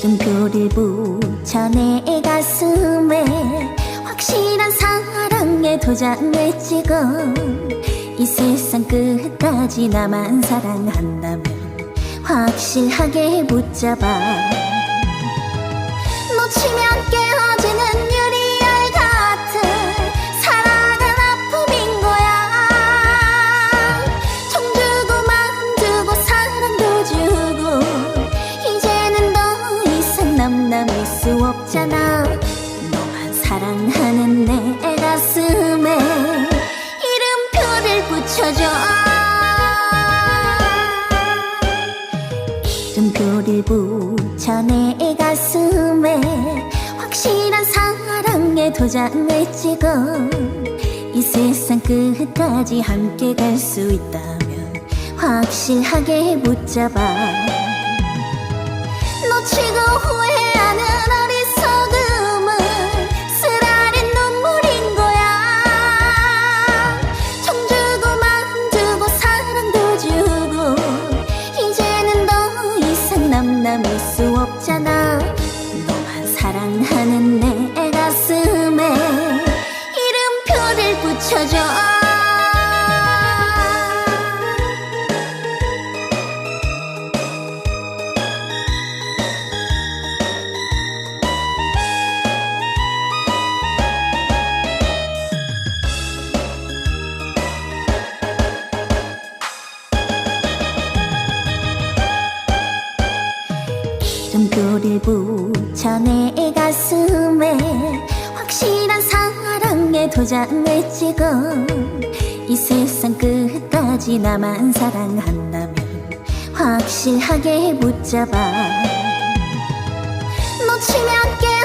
물음표를 붙여 내 가슴에 확실한 사랑의 도장을 찍어. 이 세상 끝까지 나만 사랑한다면 확실하게 붙잡아. 이상 남남일 수 없잖아. 너만 사랑하는 내 가슴에 이름표를 붙여줘. 이름표를 붙여 내 가슴에 확실한 사랑의 도장을 찍어. 이 세상 끝까지 함께 갈 수 있다면 확실하게 붙잡아 사랑하는 이름표를 붙여 내 가슴에 확실한 사랑의 도장을 찍어 이 세상 끝까지 나만 사랑한다면 확실하게 붙잡아 놓치면 깨